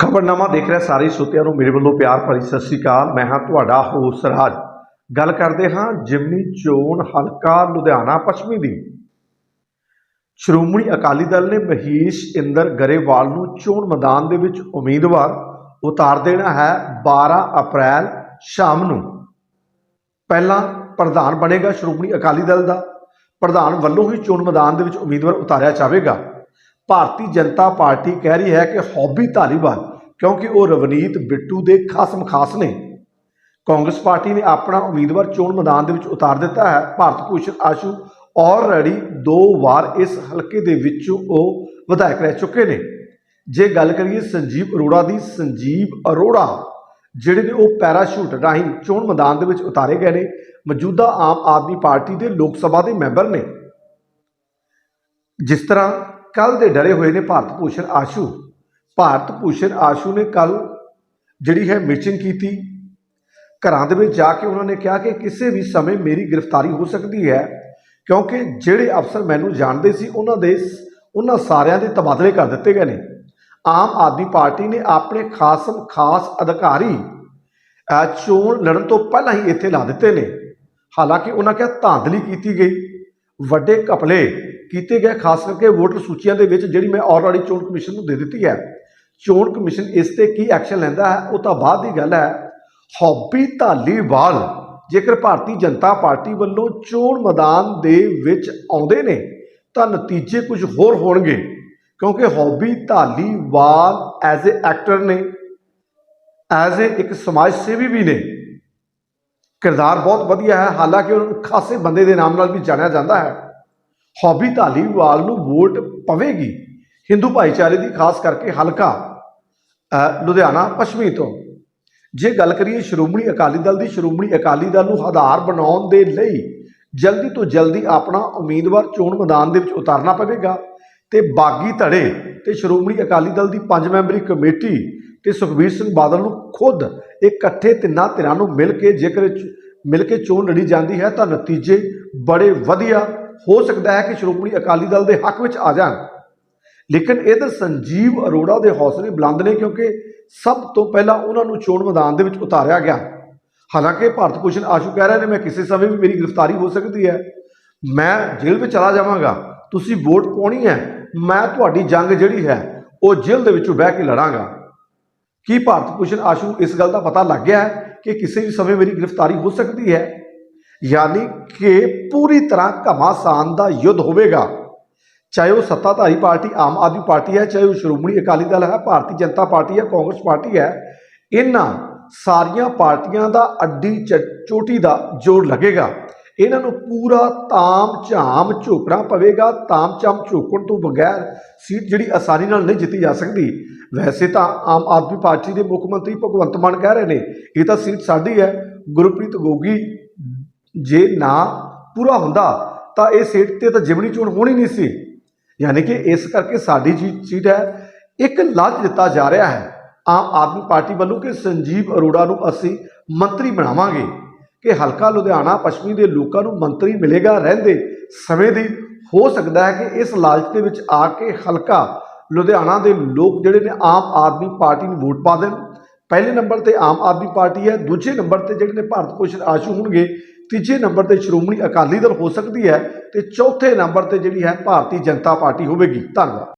ਖਬਰਨਾਮਾ ਦੇਖ ਰਿਹਾ ਸਾਰੇ ਸਰੋਤਿਆਂ ਨੂੰ ਮੇਰੇ ਵੱਲੋਂ ਪਿਆਰ ਭਰੀ ਸਤਿ ਸ੍ਰੀ ਅਕਾਲ। ਮੈਂ ਹਾਂ ਤੁਹਾਡਾ ਹੋਸਟ ਰਾਜ। ਗੱਲ ਕਰਦੇ ਹਾਂ ਜਿਮਨੀ ਚੋਣ ਹਲਕਾ ਲੁਧਿਆਣਾ ਪੱਛਮੀ ਦੀ। ਸ਼੍ਰੋਮਣੀ ਅਕਾਲੀ ਦਲ ਨੇ ਮਹੀਸ਼ ਇੰਦਰ ਗਰੇਵਾਲ ਨੂੰ ਚੋਣ ਮੈਦਾਨ ਦੇ ਵਿੱਚ ਉਮੀਦਵਾਰ ਉਤਾਰ ਦੇਣਾ ਹੈ 12 ਅਪ੍ਰੈਲ ਸ਼ਾਮ ਨੂੰ। ਪਹਿਲਾਂ ਪ੍ਰਧਾਨ ਬਣੇਗਾ ਸ਼੍ਰੋਮਣੀ ਅਕਾਲੀ ਦਲ ਦਾ। ਪ੍ਰਧਾਨ ਵੱਲੋਂ ਹੀ ਚੋਣ ਮੈਦਾਨ ਦੇ ਵਿੱਚ ਉਮੀਦਵਾਰ ਉਤਾਰਿਆ ਜਾਵੇਗਾ। ਭਾਰਤੀ ਜਨਤਾ ਪਾਰਟੀ ਕਹਿ ਰਹੀ ਹੈ ਕਿ ਹੌਬੀ ਧਾਲੀਵਾਲ, ਕਿਉਂਕਿ ਉਹ ਰਵਨੀਤ ਬਿੱਟੂ ਦੇ ਖਾਸਮ ਖਾਸ ਨੇ। ਕਾਂਗਰਸ ਪਾਰਟੀ ਨੇ ਆਪਣਾ ਉਮੀਦਵਾਰ ਚੋਣ ਮੈਦਾਨ ਦੇ ਵਿੱਚ ਉਤਾਰ ਦਿੱਤਾ ਹੈ। ਭਾਰਤ ਭੂਸ਼ਣ ਆਸ਼ੂ ਆਲਰੇਡੀ ਦੋ ਵਾਰ ਇਸ ਹਲਕੇ ਦੇ ਵਿੱਚੋਂ ਉਹ ਵਿਧਾਇਕ ਰਹਿ ਚੁੱਕੇ ਨੇ। ਜੇ ਗੱਲ ਕਰੀਏ ਸੰਜੀਵ ਅਰੋੜਾ ਦੀ, ਸੰਜੀਵ ਅਰੋੜਾ, ਜਿਹੜੇ ਨੇ ਉਹ ਪੈਰਾਸ਼ੂਟ ਰਾਹੀਂ ਚੋਣ ਮੈਦਾਨ ਦੇ ਵਿੱਚ ਉਤਾਰੇ ਗਏ ਨੇ, ਮੌਜੂਦਾ ਆਮ ਆਦਮੀ ਪਾਰਟੀ ਦੇ ਲੋਕ ਸਭਾ ਦੇ ਮੈਂਬਰ ਨੇ। ਜਿਸ ਤਰ੍ਹਾਂ ਕੱਲ ਦੇ ਡਰੇ ਹੋਏ ਨੇ ਭਾਰਤ ਭੂਸ਼ਣ ਆਸ਼ੂ। ਭਾਰਤ ਭੂਸ਼ਣ ਆਸ਼ੂ ਨੇ ਕੱਲ ਜਿਹੜੀ ਹੈ ਮੀਟਿੰਗ ਕੀਤੀ। ਘਰਾਂ ਦੇ ਵਿੱਚ ਜਾ ਕੇ ਉਹਨਾਂ ਨੇ ਕਿਹਾ ਕਿ ਕਿਸੇ ਵੀ ਸਮੇਂ ਮੇਰੀ ਗ੍ਰਿਫਤਾਰੀ ਹੋ ਸਕਦੀ ਹੈ, ਕਿਉਂਕਿ ਜਿਹੜੇ ਅਫਸਰ ਮੈਨੂੰ ਜਾਣਦੇ ਸੀ, ਉਹਨਾਂ ਦੇ ਉਹਨਾਂ ਸਾਰਿਆਂ ਦੇ ਤਬਾਦਲੇ ਕਰ ਦਿੱਤੇ ਗਏ ਨੇ। ਆਮ ਆਦਮੀ ਪਾਰਟੀ ਨੇ ਆਪਣੇ ਖਾਸ ਖਾਸ ਅਧਿਕਾਰੀ ਚੋਣ ਲੜਨ ਤੋਂ ਪਹਿਲਾਂ ਹੀ ਇੱਥੇ ਲਾ ਦਿੱਤੇ ਨੇ। ਹਾਲਾਂਕਿ ਉਹਨਾਂ ਕਿਹਾ ਧਾਂਦਲੀ ਕੀਤੀ ਗਈ। ਵੱਡੇ ਘਪਲੇ ਕੀਤੇ ਗਏ ਖਾਸ ਕਰਕੇ ਵੋਟਰ ਸੂਚੀਆਂ ਦੇ ਵਿੱਚ ਜਿਹੜੀ ਮੈਂ ਆਲਰੇਡੀ ਚੋਣ ਕਮਿਸ਼ਨ ਨੂੰ ਦੇ ਦਿੱਤੀ ਹੈ। ਚੋਣ ਕਮਿਸ਼ਨ ਇਸ ਤੇ ਕੀ ਐਕਸ਼ਨ ਲੈਂਦਾ ਹੈ, ਉਹ ਤਾਂ ਬਾਅਦ ਦੀ ਗੱਲ ਹੈ। ਹੌਬੀ ਧਾਲੀਵਾਲ, ਜੇਕਰ ਭਾਰਤੀ ਜਨਤਾ ਪਾਰਟੀ ਵੱਲੋਂ ਚੋਣ ਮੈਦਾਨ ਦੇ ਵਿੱਚ ਆਉਂਦੇ ਨੇ, ਤਾਂ ਨਤੀਜੇ ਕੁਝ ਹੋਰ ਹੋਣਗੇ, ਕਿਉਂਕਿ Hobby Dhaliwal as a actor ਨੇ ਐਜ਼ ਅ ਇੱਕ ਸਮਾਜ ਸੇਵੀ ਵੀ ਨੇ। ਕਿਰਦਾਰ ਬਹੁਤ ਵਧੀਆ ਹੈ, ਹਾਲਾਂਕਿ ਉਹਨਾਂ ਨੂੰ ਖਾਸੇ ਬੰਦੇ ਦੇ ਨਾਮ ਨਾਲ ਵੀ ਜਾਣਿਆ ਜਾਂਦਾ ਹੈ। ਹੌਬੀ ਧਾਲੀਵਾਲ ਨੂੰ ਵੋਟ ਪਵੇਗੀ। ਹਿੰਦੂ ਭਾਈਚਾਰੇ ਦੀ ਖਾਸ ਕਰਕੇ ਹਲਕਾ ਲੁਧਿਆਣਾ, ਪੱਛਮੀ ਤੋਂ। ਜੇ ਗੱਲ ਕਰੀਏ ਸ਼੍ਰੋਮਣੀ ਅਕਾਲੀ ਦਲ ਦੀ, ਸ਼੍ਰੋਮਣੀ ਅਕਾਲੀ ਦਲ ਨੂੰ ਆਧਾਰ ਬਣਾਉਣ ਦੇ ਲਈ ਜਲਦੀ ਤੋਂ ਜਲਦੀ ਆਪਣਾ ਉਮੀਦਵਾਰ ਚੋਣ ਮੈਦਾਨ ਦੇ ਵਿੱਚ ਉਤਾਰਨਾ ਪਵੇਗਾ ਤੇ ਬਾਗੀ ਧੜੇ ਤੇ ਸ਼੍ਰੋਮਣੀ ਅਕਾਲੀ ਦਲ ਦੀ ਪੰਜ ਮੈਂਬਰੀ ਕਮੇਟੀ ਤੇ ਸੁਖਬੀਰ ਸਿੰਘ ਬਾਦਲ ਨੂੰ ਖੁਦ ਇਕੱਠੇ ਤਿੰਨਾਂ ਧਿਰਾਂ ਨੂੰ ਮਿਲ ਕੇ ਜੇਕਰ ਮਿਲ ਕੇ ਚੋਣ ਲੜੀ ਜਾਂਦੀ ਹੈ ਤਾਂ ਨਤੀਜੇ ਬੜੇ ਵਧੀਆ ਹੋ ਸਕਦਾ ਹੈ ਕਿ ਸ਼੍ਰੋਮਣੀ ਅਕਾਲੀ ਦਲ ਦੇ ਹੱਕ ਵਿੱਚ ਆ ਜਾਣ। ਲੇਕਿਨ ਇਹਦੇ ਸੰਜੀਵ ਅਰੋੜਾ ਦੇ ਹੌਸਲੇ ਬੁਲੰਦ ਨੇ ਕਿਉਂਕਿ ਸਭ ਤੋਂ ਪਹਿਲਾਂ ਉਹਨਾਂ ਨੂੰ ਚੋਣ ਮੈਦਾਨ ਦੇ ਵਿੱਚ ਉਤਾਰਿਆ ਗਿਆ। ਹਾਲਾਂਕਿ ਭਾਰਤ ਭੂਸ਼ਣ ਆਸ਼ੂ ਕਹਿ ਰਹੇ ਨੇ, ਮੈਂ ਕਿਸੇ ਸਮੇਂ ਵੀ ਮੇਰੀ ਗ੍ਰਿਫਤਾਰੀ ਹੋ ਸਕਦੀ ਹੈ। ਮੈਂ ਜੇਲ੍ਹ ਵਿੱਚ ਚਲਾ ਜਾਵਾਂਗਾ। ਤੁਸੀਂ ਵੋਟ ਪਾਉਣੀ ਹੈ। ਮੈਂ ਤੁਹਾਡੀ ਜੰਗ ਜਿਹੜੀ ਹੈ, ਉਹ ਜੇਲ੍ਹ ਦੇ ਵਿੱਚੋਂ ਬਹਿ ਕੇ ਲੜਾਂਗਾ। ਕੀ ਭਾਰਤ ਭੂਸ਼ਣ ਆਸ਼ੂ ਇਸ ਗੱਲ ਦਾ ਪਤਾ ਲੱਗ ਗਿਆ ਹੈ ਕਿ ਕਿਸੇ ਵੀ ਸਮੇਂ ਮੇਰੀ ਗ੍ਰਿਫਤਾਰੀ ਹੋ ਸਕਦੀ ਹੈ? ਯਾਨੀ ਕਿ ਪੂਰੀ ਤਰ੍ਹਾਂ ਘਮਾਸਾਨ ਦਾ ਯੁੱਧ ਹੋਵੇਗਾ। ਚਾਹੇ ਉਹ ਸੱਤਾਧਾਰੀ ਪਾਰਟੀ, ਆਮ ਆਦਮੀ ਪਾਰਟੀ ਹੈ, ਚਾਹੇ ਉਹ ਸ਼੍ਰੋਮਣੀ ਅਕਾਲੀ ਦਲ ਹੈ, ਭਾਰਤੀ ਜਨਤਾ ਪਾਰਟੀ ਹੈ, ਕਾਂਗਰਸ ਪਾਰਟੀ ਹੈ, ਇਹਨਾਂ ਸਾਰੀਆਂ ਪਾਰਟੀਆਂ ਦਾ ਅੱਡੀ ਚ- ਚੋਟੀ ਦਾ ਜੋਰ ਲੱਗੇਗਾ। ਇਹਨਾਂ ਨੂੰ ਪੂਰਾ ਤਾਮ ਝਾਮ ਝੋਕਣਾ ਪਵੇਗਾ। ਤਾਮ ਝਾਮ ਝੋਕਣ ਤੋਂ ਬਗੈਰ ਸੀਟ ਜਿਹੜੀ ਆਸਾਨੀ ਨਾਲ ਨਹੀਂ ਜਿੱਤੀ ਜਾ ਸਕਦੀ। ਵੈਸੇ ਤਾਂ ਆਮ ਆਦਮੀ ਪਾਰਟੀ ਦੇ ਮੁੱਖ ਮੰਤਰੀ ਭਗਵੰਤ ਮਾਨ ਕਹਿ ਰਹੇ ਨੇ, ਇਹ ਤਾਂ ਸੀਟ ਸਾਡੀ ਹੈ। ਗੁਰਪ੍ਰੀਤ ਗੋਗੀ ਜੇ ਨਾ ਪੂਰਾ ਹੁੰਦਾ, ਤਾਂ ਇਹ ਸੀਟ ਤੇ ਤਾਂ ਜਿਮਣੀ ਚੋਣ ਹੋਣੀ ਨਹੀਂ ਸੀ। ਯਾਨੀ ਕਿ ਇਸ ਕਰਕੇ ਸਾਡੀ ਜੀ ਸੀਟ ਹੈ, ਇੱਕ ਲਾਲਚ ਦਿੱਤਾ ਜਾ ਰਿਹਾ ਹੈ। ਆਮ ਆਦਮੀ ਪਾਰਟੀ ਵੱਲੋਂ ਕਿ ਸੰਜੀਵ ਅਰੋੜਾ ਨੂੰ ਅਸੀਂ ਮੰਤਰੀ ਬਣਾਵਾਂਗੇ ਕਿ ਹਲਕਾ ਲੁਧਿਆਣਾ, ਪੱਛਮੀ ਦੇ ਲੋਕਾਂ ਨੂੰ ਮੰਤਰੀ ਮਿਲੇਗਾ ਰਹਿੰਦੇ ਸਮੇਂ ਦੀ। ਹੋ ਸਕਦਾ ਹੈ ਕਿ ਇਸ ਲਾਲਚ ਦੇ ਵਿੱਚ ਆ ਕੇ ਹਲਕਾ ਲੁਧਿਆਣਾ ਦੇ ਲੋਕ ਜਿਹੜੇ ਨੇ ਆਮ ਆਦਮੀ ਪਾਰਟੀ ਨੂੰ ਵੋਟ ਪਾ ਦੇਣ। ਪਹਿਲੇ ਨੰਬਰ ਤੇ ਆਮ ਆਦਮੀ ਪਾਰਟੀ ਹੈ, ਦੂਜੇ ਨੰਬਰ ਤੇ ਜਿਹੜੇ ਨੇ ਭਾਰਤ ਭੂਸ਼ਣ ਆਸ਼ੂ ਹੋਣਗੇ ਤੀਜੇ ਨੰਬਰ ਤੇ ਸ਼੍ਰੋਮਣੀ ਅਕਾਲੀ ਦਲ ਹੋ ਸਕਦੀ ਹੈ ਤੇ ਚੌਥੇ ਨੰਬਰ ਤੇ ਜਿਹੜੀ ਹੈ ਭਾਰਤੀ ਜਨਤਾ ਪਾਰਟੀ ਹੋਵੇਗੀ। ਧੰਨਵਾਦ।